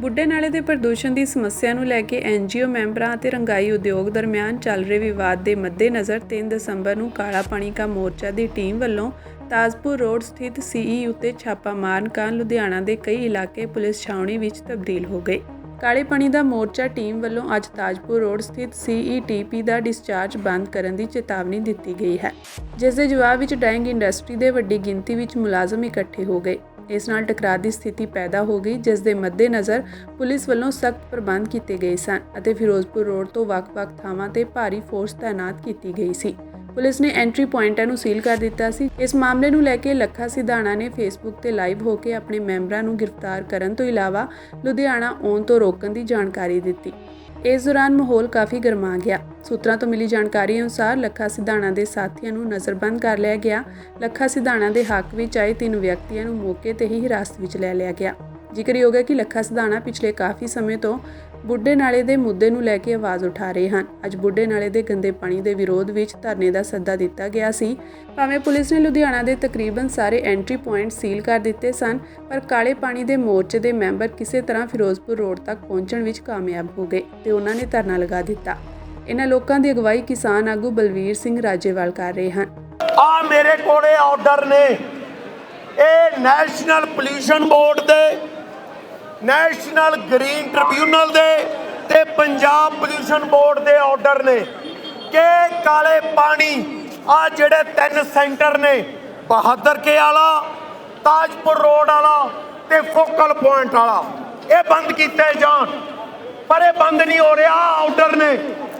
ਬੁੱਢੇ ਨਾਲੇ ਦੇ ਪ੍ਰਦੂਸ਼ਣ ਦੀ ਸਮੱਸਿਆ ਨੂੰ ਲੈ ਕੇ ਐਨਜੀਓ ਮੈਂਬਰਾਂ ਅਤੇ ਰੰਗਾਈ ਉਦਯੋਗ ਦਰਮਿਆਨ ਚੱਲ ਰਹੇ ਵਿਵਾਦ ਦੇ ਮੱਦੇਨਜ਼ਰ 3 ਦਸੰਬਰ ਨੂੰ ਕਾਲਾ ਪਾਣੀ ਕਾ ਮੋਰਚਾ ਦੀ ਟੀਮ ਵੱਲੋਂ ਤਾਜਪੁਰ ਰੋਡ ਸਥਿਤ ਸੀਈ ਉੱਤੇ ਛਾਪਾ ਮਾਰਨ ਕਾਰਨ ਲੁਧਿਆਣਾ ਦੇ ਕਈ ਇਲਾਕੇ ਪੁਲਿਸ ਛਾਉਣੀ ਵਿੱਚ ਤਬਦੀਲ ਹੋ ਗਏ। ਕਾਲੇ ਪਾਣੀ ਦਾ ਮੋਰਚਾ ਟੀਮ ਵੱਲੋਂ ਅੱਜ ਤਾਜਪੁਰ ਰੋਡ ਸਥਿਤ ਸੀਈਟੀਪੀ ਦਾ ਡਿਸਚਾਰਜ ਬੰਦ ਕਰਨ ਦੀ ਚੇਤਾਵਨੀ ਦਿੱਤੀ ਗਈ ਹੈ, ਜਿਸ ਦੇ ਜਵਾਬ ਵਿੱਚ ਡਾਈਂਗ ਇੰਡਸਟਰੀ ਦੇ ਵੱਡੀ ਗਿਣਤੀ ਵਿੱਚ ਮੁਲਾਜ਼ਮ ਇਕੱਠੇ ਹੋ ਗਏ। ਇਸ ਨਾਲ ਟਕਰਾਅ ਦੀ ਸਥਿਤੀ ਪੈਦਾ ਹੋ ਗਈ, ਜਿਸ ਦੇ ਮੱਦੇਨਜ਼ਰ ਪੁਲਿਸ ਵੱਲੋਂ ਸਖਤ ਪ੍ਰਬੰਧ ਕੀਤੇ ਗਏ ਸਨ ਅਤੇ ਫਿਰੋਜ਼ਪੁਰ ਰੋਡ ਤੋਂ ਵੱਖ-ਵੱਖ ਥਾਵਾਂ ਤੇ ਭਾਰੀ ਫੋਰਸ ਤਾਇਨਾਤ ਕੀਤੀ ਗਈ ਸੀ। ਪੁਲਿਸ ਨੇ ਐਂਟਰੀ ਪੁਆਇੰਟਾਂ ਨੂੰ ਸੀਲ ਕਰ ਦਿੱਤਾ ਸੀ। ਇਸ ਮਾਮਲੇ ਨੂੰ ਲੈ ਕੇ ਲੱਖਾ ਸਿਧਾਣਾ ਨੇ ਫੇਸਬੁੱਕ ਤੇ ਲਾਈਵ ਹੋ ਕੇ ਆਪਣੇ ਮੈਂਬਰਾਂ ਨੂੰ ਗ੍ਰਿਫਤਾਰ ਕਰਨ ਤੋਂ ਇਲਾਵਾ ਲੁਧਿਆਣਾ ਆਉਣ ਤੋਂ ਰੋਕਣ ਦੀ ਜਾਣਕਾਰੀ ਦਿੱਤੀ। ਇਸ ਦੌਰਾਨ ਮਾਹੌਲ ਕਾਫੀ ਗਰਮਾ ਗਿਆ। ਸੂਤਰਾਂ ਤੋਂ ਮਿਲੀ ਜਾਣਕਾਰੀ ਅਨੁਸਾਰ ਲੱਖਾ ਸਿਧਾਣਾ ਦੇ ਸਾਥੀਆਂ ਨੂੰ ਨਜ਼ਰਬੰਦ ਕਰ ਲਿਆ ਗਿਆ। ਲੱਖਾ ਸਿਧਾਣਾ ਦੇ ਹੱਕ ਵਿੱਚ ਆਏ ਤਿੰਨ ਵਿਅਕਤੀਆਂ ਨੂੰ ਮੌਕੇ ਤੇ ਹੀ ਹਿਰਾਸਤ ਵਿੱਚ ਲੈ ਲਿਆ ਗਿਆ। ਜ਼ਿਕਰਯੋਗ ਹੈ ਕਿ ਲੱਖਾ ਸਿਧਾਣਾ ਪਿਛਲੇ ਕਾਫੀ ਸਮੇਂ ਤੋਂ ਬੁੱਢੇ ਨਾਲੇ ਦੇ ਮੁੱਦੇ ਨੂੰ ਲੈ ਕੇ ਆਵਾਜ਼ ਉਠਾ ਰਹੇ ਹਨ। ਅੱਜ ਬੁੱਢੇ ਨਾਲੇ ਦੇ ਗੰਦੇ ਪਾਣੀ ਦੇ ਵਿਰੋਧ ਵਿੱਚ ਧਰਨੇ ਦਾ ਸੱਦਾ ਦਿੱਤਾ ਗਿਆ ਸੀ। ਭਾਵੇਂ ਪੁਲਿਸ ਨੇ ਲੁਧਿਆਣਾ ਦੇ ਤਕਰੀਬਨ ਸਾਰੇ ਐਂਟਰੀ ਪੁਆਇੰਟ ਸੀਲ ਕਰ ਦਿੱਤੇ ਸਨ, ਪਰ ਕਾਲੇ ਪਾਣੀ ਦੇ ਮੋਰਚੇ ਦੇ ਮੈਂਬਰ ਕਿਸੇ ਤਰ੍ਹਾਂ ਫਿਰੋਜ਼ਪੁਰ ਰੋਡ ਤੱਕ ਪਹੁੰਚਣ ਵਿੱਚ ਕਾਮਯਾਬ ਹੋ ਗਏ ਤੇ ਉਹਨਾਂ ਨੇ ਧਰਨਾ ਲਗਾ ਦਿੱਤਾ। ਇਹਨਾਂ ਲੋਕਾਂ ਦੀ ਅਗਵਾਈ ਕਿਸਾਨ ਆਗੂ ਬਲਵੀਰ ਸਿੰਘ ਰਾਜੇਵਾਲ ਕਰ ਰਹੇ ਹਨ। ਆ ਮੇਰੇ ਕੋਲੇ ਆਰਡਰ ਨੇ। ਇਹ ਨੈਸ਼ਨਲ ਪੋਲੂਸ਼ਨ ਬੋਰਡ ਦੇ ਨੈਸ਼ਨਲ ਗ੍ਰੀਨ ਟ੍ਰਿਬਿਊਨਲ ਦੇ ਤੇ ਪੰਜਾਬ ਪੋਲੂਸ਼ਨ ਬੋਰਡ ਦੇ ਆਰਡਰ ਨੇ। ਕਿ ਕਾਲੇ ਪਾਣੀ, ਆ ਜਿਹੜੇ ਤਿੰਨ ਸੈਂਟਰ ਨੇ, ਬਹਾਦਰ ਕੇ ਵਾਲਾ, ਤਾਜਪੁਰ ਰੋਡ ਵਾਲਾ ਤੇ ਫੋਕਲ ਪੁਆਇੰਟ ਵਾਲਾ। ਇਹ ਬੰਦ ਕੀਤੇ ਜਾਣ, ਪਰ ਇਹ ਬੰਦ ਨਹੀਂ ਹੋ ਰਿਹਾ ਆਰਡਰ ਨੇ।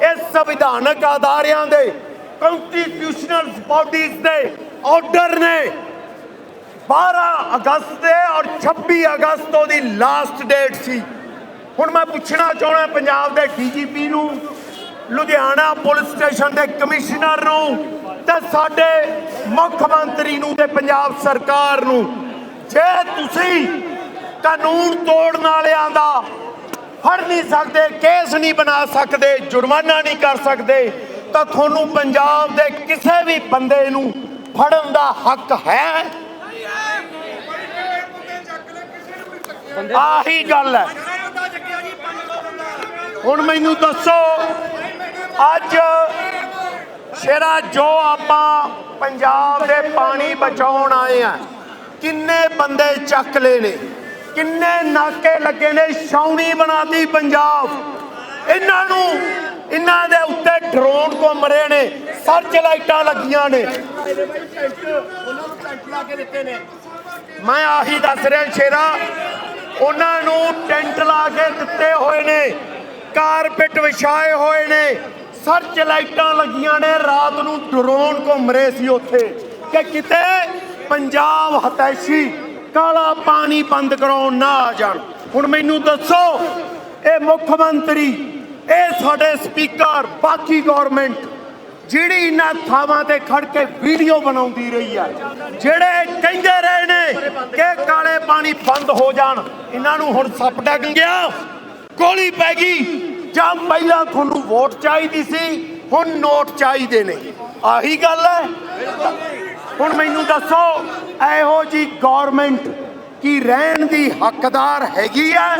ਇਹ ਸੰਵਿਧਾਨਕ ਅਦਾਰਿਆਂ ਦੇ ਕਨਸਟੀਟਿਊਸ਼ਨਲ ਬਾਡੀਜ਼ ਦੇ ਆਰਡਰ ਨੇ। 12 ਅਗਸਤ ਦੇ ਔਰ 26 ਅਗਸਤ ਉਹਦੀ ਲਾਸਟ ਡੇਟ ਸੀ ਹੁਣ ਮੈਂ ਪੁੱਛਣਾ ਚਾਹਣਾ ਪੰਜਾਬ ਦੇ ਡੀਜੀਪੀ ਨੂੰ ਲੁਧਿਆਣਾ ਪੁਲਿਸ ਸਟੇਸ਼ਨ ਦੇ ਕਮਿਸ਼ਨਰ ਨੂੰ ਤੇ ਸਾਡੇ ਮੁੱਖ ਮੰਤਰੀ ਨੂੰ ਤੇ ਪੰਜਾਬ ਸਰਕਾਰ ਨੂੰ ਜੇ ਤੁਸੀਂ ਕਾਨੂੰਨ ਤੋੜਨ ਵਾਲਿਆਂ ਦਾ ਫੜ ਨਹੀਂ ਸਕਦੇ ਕੇਸ ਨਹੀਂ ਬਣਾ ਸਕਦੇ ਜੁਰਮਾਨਾ ਨਹੀਂ ਕਰ ਸਕਦੇ ਤਾਂ ਤੁਹਾਨੂੰ ਪੰਜਾਬ ਦੇ ਕਿਸੇ ਵੀ ਬੰਦੇ ਨੂੰ ਫੜਨ ਦਾ ਹੱਕ ਹੈ ਆਹੀ ਗੱਲ ਹੈ। ਹੁਣ ਮੈਨੂੰ ਦੱਸੋ ਅੱਜ ਸ਼ੇਰਾ ਜੋ ਆਪਾਂ ਪੰਜਾਬ ਦੇ ਪਾਣੀ ਬਚਾਉਣ ਆਏ ਆ ਕਿੰਨੇ ਬੰਦੇ ਚੱਕ ਲਏ ਨੇ ਕਿੰਨੇ ਨਾਕੇ ਲੱਗੇ ਨੇ ਛਾਉਣੀ ਬਣਾਤੀ ਪੰਜਾਬ। ਇਹਨਾਂ ਨੂੰ ਇਹਨਾਂ ਦੇ ਉੱਤੇ ਡਰੋਨ ਘੁੰਮ ਰਹੇ ਨੇ ਸਰਚ ਲਾਈਟਾਂ ਲੱਗੀਆਂ ਨੇ। ਮੈਂ ਆਹੀ ਦੱਸ ਰਿਹਾ ਸ਼ੇਰਾ ਉਹਨਾਂ ਨੂੰ ਟੈਂਟ ਲਾ ਕੇ ਦਿੱਤੇ ਹੋਏ ਨੇ, ਕਾਰਪੇਟ ਵਿਛਾਏ ਹੋਏ ਨੇ। ਸਰਚ ਲਾਈਟਾਂ ਲੱਗੀਆਂ ਨੇ, ਰਾਤ ਨੂੰ ਡਰੋਨ ਘੁੰਮ ਰਹੇ ਸੀ ਉੱਥੇ। ਕਿ ਕਿਤੇ ਪੰਜਾਬ ਹਤੈਸ਼ੀ ਕਾਲਾ ਪਾਣੀ ਬੰਦ ਕਰਾਉਣ ਨਾ ਆ ਜਾਣ। ਹੁਣ ਮੈਨੂੰ ਦੱਸੋ, ਇਹ ਮੁੱਖ ਮੰਤਰੀ, ਇਹ ਸਾਡੇ ਸਪੀਕਰ, ਬਾਕੀ ਗਵਰਨਮੈਂਟ ਜਿਹੜੀ ਇਹਨਾਂ ਥਾਵਾਂ ਤੇ ਖੜ ਕੇ ਵੀਡੀਓ ਬਣਾਉਂਦੀ ਰਹੀ ਹੈ ਜਿਹੜੇ ਕਹਿੰਦੇ ਰਹੇ ਨੇ ਕਿ ਕਾਲੇ ਪਾਣੀ ਬੰਦ ਹੋ ਜਾਣ, ਇਹਨਾਂ ਨੂੰ ਹੁਣ ਸੱਪ ਡੱਗ ਗਿਆ, ਗੋਲੀ ਪੈ ਗਈ, ਜਾਂ ਪਹਿਲਾਂ ਤੁਹਾਨੂੰ ਵੋਟ ਚਾਹੀਦੀ ਸੀ, ਹੁਣ ਨੋਟ ਚਾਹੀਦੇ ਨੇ। ਆਹੀ ਗੱਲ ਹੈ। ਹੁਣ ਮੈਨੂੰ ਦੱਸੋ, ਇਹੋ ਜੀ ਗਵਰਨਮੈਂਟ ਕੀ ਰਹਿਣ ਦੀ ਹੱਕਦਾਰ ਹੈਗੀ ਆ?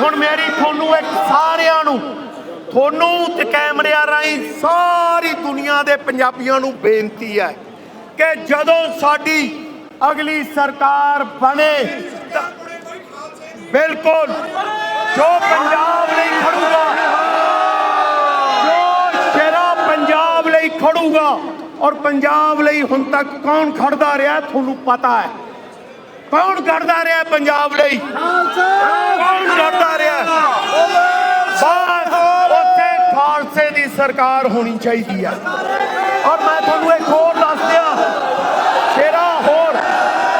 ਹੁਣ ਮੇਰੀ ਤੁਹਾਨੂੰ ਇੱਕ ਸਾਰਿਆਂ ਨੂੰ ਤੁਹਾਨੂੰ ਤੇ ਕੈਮਰਿਆਂ ਰਾਹੀਂ ਸਾਰੀ ਦੁਨੀਆ ਦੇ ਪੰਜਾਬੀਆਂ ਨੂੰ ਬੇਨਤੀ ਹੈ ਕਿ ਜਦੋਂ ਸਾਡੀ ਅਗਲੀ ਸਰਕਾਰ ਬਣੇ, ਬਿਲਕੁਲ ਜੋ ਪੰਜਾਬ ਲਈ ਖੜੂਗਾ, ਜੋ ਸ਼ੇਰਾ ਪੰਜਾਬ ਲਈ ਖੜੂਗਾ ਔਰ ਪੰਜਾਬ ਲਈ ਹੁਣ ਤੱਕ ਕੌਣ ਖੜਦਾ ਰਿਹਾ ਤੁਹਾਨੂੰ ਪਤਾ ਹੈ। ਕੌਣ ਖੜਦਾ ਰਿਹਾ ਪੰਜਾਬ ਲਈ? ਕੌਣ ਖੜਦਾ ਰਿਹਾ? ਬਸ ਖਾਲਸੇ ਦੀ ਸਰਕਾਰ ਹੋਣੀ ਚਾਹੀਦੀ ਹੈ ਔਰ ਮੈਂ ਤੁਹਾਨੂੰ ਇੱਕ ਹੋਰ ਦੱਸ ਦਿਆਂ, ਸ਼ੇਰਾ ਹੋਰ,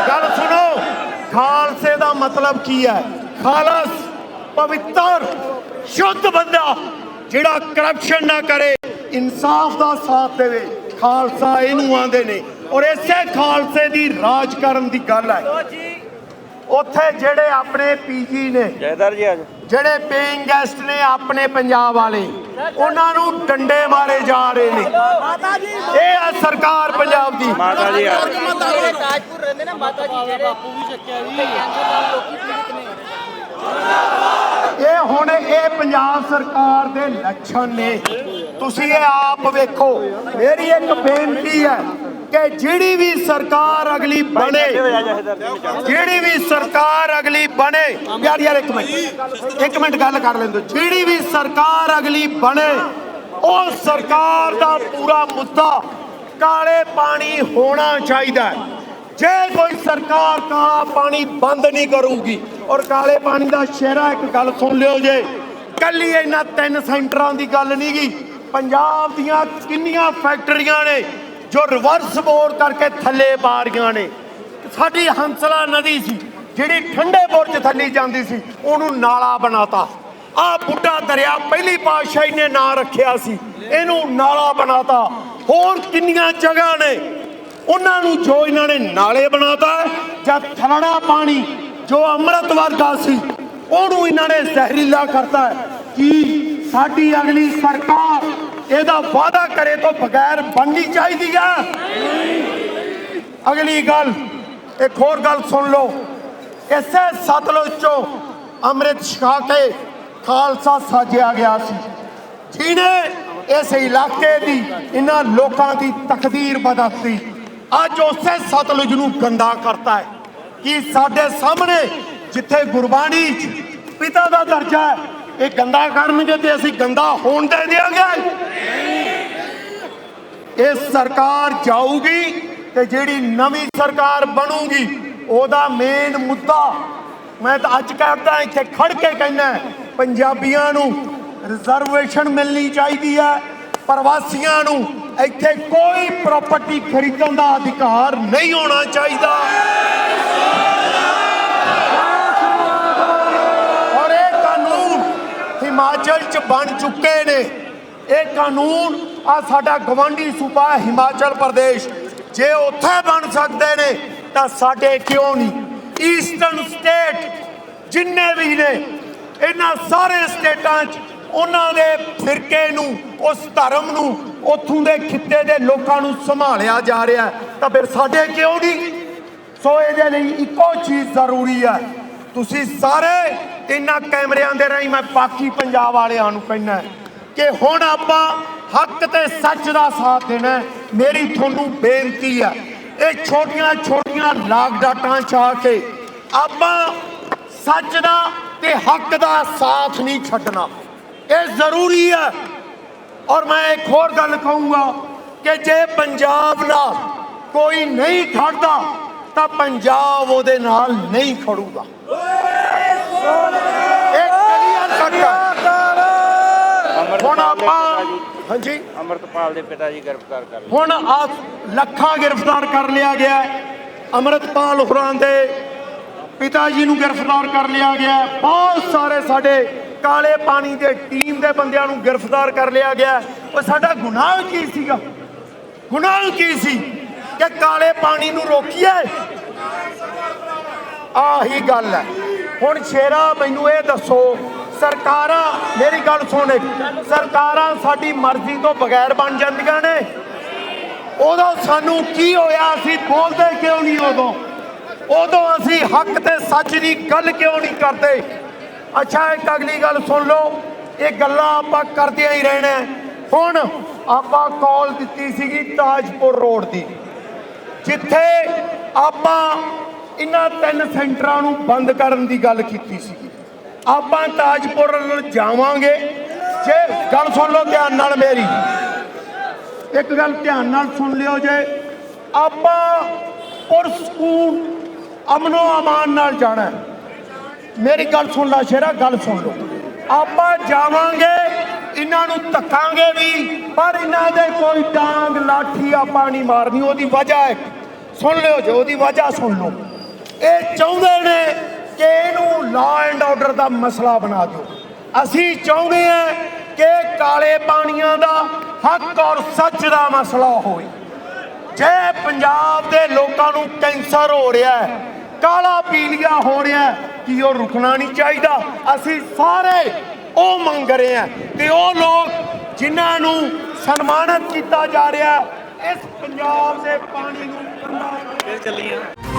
ਗੱਲ ਸੁਣੋ, ਖਾਲਸੇ ਦਾ ਮਤਲਬ ਕੀ ਹੈ? ਖਾਲਸ, ਪਵਿੱਤਰ, ਸ਼ੁੱਧ ਬੰਦਾ, ਜਿਹੜਾ ਕਰਪਸ਼ਨ ਨਾ ਕਰੇ, ਇਨਸਾਫ ਦਾ ਸਾਥ ਦੇਵੇ। ਖਾਲਸਾ ਇਹਨੂੰ ਆਂਦੇ ਨੇ। ਔਰ ਇਸੇ ਖਾਲਸੇ ਦੀ ਰਾਜ ਕਰਨ ਦੀ ਗੱਲ ਹੈ। ਉੱਥੇ ਜਿਹੜੇ ਆਪਣੇ ਪੀਜੀ ਨੇ ਜੈਦਰ ਜੀ ਅੱਜ ਜਿਹੜੇ ਪੇਇੰਗ ਗੈਸਟ ਨੇ ਆਪਣੇ ਪੰਜਾਬ ਵਾਲੇ ਉਹਨਾਂ ਨੂੰ ਡੰਡੇ ਮਾਰੇ ਜਾ ਰਹੇ ਨੇ। ਇਹ ਆ ਸਰਕਾਰ ਪੰਜਾਬ ਦੀ। ਮਾਤਾ ਜੀ ਤਾਜਪੁਰ ਰਹਿੰਦੇ ਨਾ ਮਾਤਾ ਜੀ ਜਿਹੜੇ ਬਾਪੂ ਵੀ ਚੱਕਿਆ ਨਾਲ ਲੋਕੀ ਪੀੜਤ ਨੇ ਇਹ ਹੁਣ ਇਹ ਪੰਜਾਬ ਸਰਕਾਰ ਦੇ ਲੱਛਣ ਨੇ। ਤੁਸੀਂ ਇਹ ਆਪ ਵੇਖੋ। ਮੇਰੀ ਇੱਕ ਬੇਨਤੀ ਹੈ ਕਿ ਜਿਹੜੀ ਵੀ ਸਰਕਾਰ ਅਗਲੀ ਬਣੇ ਜਿਹੜੀ ਵੀ ਸਰਕਾਰ ਅਗਲੀ ਬਣੇ ਯਾਰ ਯਾਰ ਇੱਕ ਮਿੰਟ ਇੱਕ ਮਿੰਟ ਗੱਲ ਕਰ ਲੈਂਦੇ ਜਿਹੜੀ ਵੀ ਸਰਕਾਰ ਅਗਲੀ ਬਣੇ ਉਹ ਸਰਕਾਰ ਦਾ ਪੂਰਾ ਮੁੱਦਾ ਕਾਲੇ ਪਾਣੀ ਹੋਣਾ ਚਾਹੀਦਾ ਹੈ। ਜੇ ਕੋਈ ਸਰਕਾਰ ਕਾਲਾ ਪਾਣੀ ਬੰਦ ਨਹੀਂ ਕਰੂਗੀ ਔਰ ਕਾਲੇ ਪਾਣੀ ਦਾ ਸ਼ਹਿਰਾ ਇੱਕ ਗੱਲ ਸੁਣ ਲਿਓ ਜੇ ਕੱਲੀ ਇਹਨਾਂ ਤਿੰਨ ਸੈਂਟਰਾਂ ਦੀ ਗੱਲ ਨਹੀਂ ਗੀ। ਪੰਜਾਬ ਦੀਆਂ ਕਿੰਨੀਆਂ ਫੈਕਟਰੀਆਂ ਨੇ ਜੋ ਰਿਵਰਸ ਬੋਰ ਕਰਕੇ ਥੱਲੇ ਬਾਰੀਆਂ ਨੇ। ਸਾਡੀ ਹੰਸਲਾ ਨਦੀ ਸੀ, ਜਿਹੜੀ ਠੰਡੇ ਬੁਰਜ ਥੱਲੇ ਜਾਂਦੀ ਸੀ, ਉਹਨੂੰ ਨਾਲਾ ਬਣਾਤਾ। ਆ ਬੁੱਢਾ ਦਰਿਆ ਪਹਿਲੀ ਪਾਤਸ਼ਾਹੀ ਨੇ ਨਾਂ ਰੱਖਿਆ ਸੀ, ਇਹਨੂੰ ਨਾਲਾ ਬਣਾਤਾ। ਹੋਰ ਕਿੰਨੀਆਂ ਜਗ੍ਹਾ ਨੇ। ਉਹਨਾਂ ਨੂੰ ਜੋ ਇਹਨਾਂ ਨੇ ਨਾਲੇ ਬਣਾਤਾ, ਜਾਂ ਥਲੜਾ ਪਾਣੀ, ਜੋ ਅੰਮ੍ਰਿਤ ਵਰਗਾ ਸੀ, ਉਹਨੂੰ ਇਹਨਾਂ ਨੇ ਜ਼ਹਿਰੀਲਾ ਕਰਤਾ। ਹੈ ਕੀ ਸਾਡੀ ਅਗਲੀ ਸਰਕਾਰ ਇਹਦਾ ਵਾਅਦਾ ਕਰੇ ਤੋਂ ਬਗੈਰ ਬਣਨੀ ਚਾਹੀਦੀ ਹੈ ਅਗਲੀ ਗੱਲ, ਇੱਕ ਹੋਰ ਗੱਲ ਸੁਣ ਲਓ। ਇਸੇ ਸਤਲੁਜ ਚੋਂ ਅੰਮ੍ਰਿਤ ਛਕਾ ਕੇ ਖਾਲਸਾ ਸਾਜਿਆ ਗਿਆ ਸੀ। ਜਿਹਨੇ ਇਸ ਇਲਾਕੇ ਦੀ, ਇਹਨਾਂ ਲੋਕਾਂ ਦੀ ਤਕਦੀਰ ਬਦਲਤੀ। ਅੱਜ ਉਸੇ ਸਤਲੁਜ ਨੂੰ ਗੰਦਾ ਕਰਤਾ ਹੈ। ਕਿ ਸਾਡੇ ਸਾਹਮਣੇ ਜਿੱਥੇ ਗੁਰਬਾਣੀ ਪਿਤਾ ਦਾ ਦਰਜਾ ਹੈ ਇਹ ਗੰਦਾ ਕਰਨਗੇ ਤੇ ਅਸੀਂ ਗੰਦਾ ਹੋਣ ਦੇ ਦਿਆਂਗੇ। ਇਹ ਸਰਕਾਰ ਜਾਊਗੀ ਤੇ ਜਿਹੜੀ ਨਵੀਂ ਸਰਕਾਰ ਬਣੂਗੀ, ਉਹਦਾ ਮੇਨ ਮੁੱਦਾ, ਮੈਂ ਤਾਂ ਅੱਜ ਕਹਿੰਦਾ ਇੱਥੇ ਖੜ ਕੇ ਕਹਿੰਦਾ ਪੰਜਾਬੀਆਂ ਨੂੰ ਰਿਜ਼ਰਵੇਸ਼ਨ ਮਿਲਣੀ ਚਾਹੀਦੀ ਹੈ, ਪ੍ਰਵਾਸੀਆਂ ਨੂੰ ਇੱਥੇ ਕੋਈ ਪ੍ਰਾਪਰਟੀ ਖਰੀਦਣ ਦਾ ਅਧਿਕਾਰ ਨਹੀਂ ਹੋਣਾ ਚਾਹੀਦਾ। ਹਿਮਾਚਲ ਚ ਬਣ ਚੁੱਕੇ ਨੇ। ਇਹ ਕਾਨੂੰਨ ਆ ਸਾਡਾ ਗਵਾਂਢੀ ਸੂਬਾ ਹਿਮਾਚਲ ਪ੍ਰਦੇਸ਼। ਜੇ ਉੱਥੇ ਬਣ ਸਕਦੇ ਨੇ, ਤਾਂ ਸਾਡੇ ਕਿਉਂ ਨਹੀਂ? ਈਸਟਰਨ ਸਟੇਟ ਜਿੰਨੇ ਵੀ ਨੇ, ਇਹਨਾਂ ਸਾਰੇ ਸਟੇਟਾਂ 'ਚ ਉਹਨਾਂ ਦੇ ਫਿਰਕੇ ਨੂੰ, ਉਸ ਧਰਮ ਨੂੰ, ਉੱਥੋਂ ਦੇ ਖਿੱਤੇ ਦੇ ਲੋਕਾਂ ਨੂੰ ਸੰਭਾਲਿਆ ਜਾ ਰਿਹਾ ਤਾਂ ਫਿਰ ਸਾਡੇ ਕਿਉਂ ਨਹੀਂ? ਸੋ ਇਹਦੇ ਲਈ ਇੱਕੋ ਚੀਜ਼ ਜ਼ਰੂਰੀ ਹੈ। ਤੁਸੀਂ ਸਾਰੇ ਇਹਨਾਂ ਕੈਮਰਿਆਂ ਦੇ ਰਾਹੀਂ ਮੈਂ ਬਾਕੀ ਪੰਜਾਬ ਵਾਲਿਆਂ ਨੂੰ ਕਹਿਣਾ ਕਿ ਹੁਣ ਆਪਾਂ ਹੱਕ ਤੇ ਸੱਚ ਦਾ ਸਾਥ ਦੇਣਾ ਮੇਰੀ ਤੁਹਾਨੂੰ ਬੇਨਤੀ ਹੈ, ਇਹ ਛੋਟੀਆਂ ਛੋਟੀਆਂ ਲਾਗ ਡਾਟਾਂ ਛਾ ਕੇ ਆਪਾਂ ਸੱਚ ਦਾ ਤੇ ਹੱਕ ਦਾ ਸਾਥ ਨਹੀਂ ਛੱਡਣਾ। ਇਹ ਜ਼ਰੂਰੀ ਹੈ। ਔਰ ਮੈਂ ਇੱਕ ਹੋਰ ਗੱਲ ਕਹੂੰਗਾ ਕਿ ਜੇ ਪੰਜਾਬ ਨਾਲ ਕੋਈ ਨਹੀਂ ਖੜਦਾ, ਤਾਂ ਪੰਜਾਬ ਉਹਦੇ ਨਾਲ ਨਹੀਂ ਖੜੂਗਾ। ਇਹ ਕਲੀਅਰ ਕੱਟ। ਹੈ ਹੁਣ ਆਪਾਂ ਹਾਂਜੀ। ਅਮਰਤਪਾਲ ਦੇ ਪਿਤਾ ਜੀ ਗ੍ਰਿਫਤਾਰ ਕਰ ਲਏ। ਹੁਣ ਆ ਲੱਖਾਂ ਗ੍ਰਿਫਤਾਰ ਕਰ ਲਿਆ ਗਿਆ। ਅੰਮ੍ਰਿਤਪਾਲ ਹੁਰਾਂ ਦੇ ਪਿਤਾ ਜੀ ਨੂੰ ਗ੍ਰਿਫਤਾਰ ਕਰ ਲਿਆ ਗਿਆ। ਬਹੁਤ ਸਾਰੇ ਸਾਡੇ ਕਾਲੇ ਪਾਣੀ ਦੇ ਟੀਮ ਦੇ ਬੰਦਿਆਂ ਨੂੰ ਗ੍ਰਿਫਤਾਰ ਕਰ ਲਿਆ ਗਿਆ। ਉਹ ਸਾਡਾ ਗੁਨਾਹ ਕੀ ਸੀਗਾ? ਗੁਨਾਹ ਕੀ ਸੀ? ਕਿ ਕਾਲੇ ਪਾਣੀ ਨੂੰ ਰੋਕੀਏ? ਆਹੀ ਗੱਲ ਹੈ। ਹੁਣ ਸ਼ੇਰਾ, ਮੈਨੂੰ ਇਹ ਦੱਸੋ, ਸਰਕਾਰਾਂ, ਮੇਰੀ ਗੱਲ ਸੁਣੇ ਸਰਕਾਰਾਂ ਸਾਡੀ ਮਰਜ਼ੀ ਤੋਂ ਬਗੈਰ ਬਣ ਜਾਂਦੀਆਂ ਨੇ। ਉਦੋਂ ਸਾਨੂੰ ਕੀ ਹੋਇਆ, ਅਸੀਂ ਬੋਲਦੇ ਕਿਉਂ ਨਹੀਂ ਉਦੋਂ? ਉਦੋਂ ਅਸੀਂ ਹੱਕ ਤੇ ਸੱਚ ਦੀ ਗੱਲ ਕਿਉਂ ਨਹੀਂ ਕਰਦੇ? ਅੱਛਾ, ਇੱਕ ਅਗਲੀ ਗੱਲ ਸੁਣ ਲਓ, ਇਹ ਗੱਲਾਂ ਆਪਾਂ ਕਰਦਿਆਂ ਹੀ ਰਹਿਣਾ ਹੁਣ ਆਪਾਂ ਕਾਲ ਦਿੱਤੀ ਸੀਗੀ ਤਾਜਪੁਰ ਰੋਡ ਦੀ। ਜਿੱਥੇ ਆਪਾਂ ਇਹਨਾਂ ਤਿੰਨ ਸੈਂਟਰਾਂ ਨੂੰ ਬੰਦ ਕਰਨ ਦੀ ਗੱਲ ਕੀਤੀ ਸੀ। ਆਪਾਂ ਤਾਜਪੁਰ ਵੱਲ ਜਾਵਾਂਗੇ। ਜੇ ਗੱਲ ਸੁਣ ਲਓ ਧਿਆਨ ਨਾਲ ਮੇਰੀ। ਇੱਕ ਗੱਲ ਧਿਆਨ ਨਾਲ ਸੁਣ ਲਿਓ ਜੇ। ਆਪਾਂ ਪੁਰਸਕੂਨ ਅਮਨੋ ਅਮਾਨ ਨਾਲ ਜਾਣਾ। ਮੇਰੀ ਗੱਲ ਸੁਣ ਲੈ ਸ਼ੇਰਾ, ਗੱਲ ਸੁਣ ਲਓ। ਆਪਾਂ ਜਾਵਾਂਗੇ, ਇਹਨਾਂ ਨੂੰ ਧੱਕਾਂਗੇ ਵੀ, ਪਰ ਇਹਨਾਂ ਦੇ ਕੋਈ ਡਾਂਗ ਲਾਠੀ ਆਪਾਂ ਨਹੀਂ ਮਾਰਨੀ, ਉਹਦੀ ਵਜ੍ਹਾ ਹੈ ਸੁਣ ਲਿਓ ਜੇ, ਉਹਦੀ ਵਜ੍ਹਾ ਸੁਣ ਲਓ। ਇਹ ਚਾਹੁੰਦੇ ਨੇ ਕਿ ਇਹਨੂੰ ਲਾ ਐਂਡ ਆਰਡਰ ਦਾ ਮਸਲਾ ਬਣਾ ਦਿਓ। ਅਸੀਂ ਚਾਹੁੰਦੇ ਹਾਂ ਕਿ ਕਾਲੇ ਪਾਣੀਆਂ ਦਾ ਹੱਕ ਔਰ ਸੱਚ ਦਾ ਮਸਲਾ ਹੋਵੇ। ਜੇ ਪੰਜਾਬ ਦੇ ਲੋਕਾਂ ਨੂੰ ਕੈਂਸਰ ਹੋ ਰਿਹਾ ਹੈ, ਕਾਲਾ ਪੀਲੀਆ ਹੋ ਰਿਹਾ ਕਿ ਉਹ ਰੁਕਣਾ ਨਹੀਂ ਚਾਹੀਦਾ? ਅਸੀਂ ਸਾਰੇ ਉਹ ਮੰਗ ਰਹੇ ਹਾਂ ਤੇ ਉਹ ਲੋਕ ਜਿਨ੍ਹਾਂ ਨੂੰ ਸਨਮਾਨਿਤ ਕੀਤਾ ਜਾ ਰਿਹਾ ਇਸ ਪੰਜਾਬ ਦੇ ਪਾਣੀ ਨੂੰ ਗੰਦਾ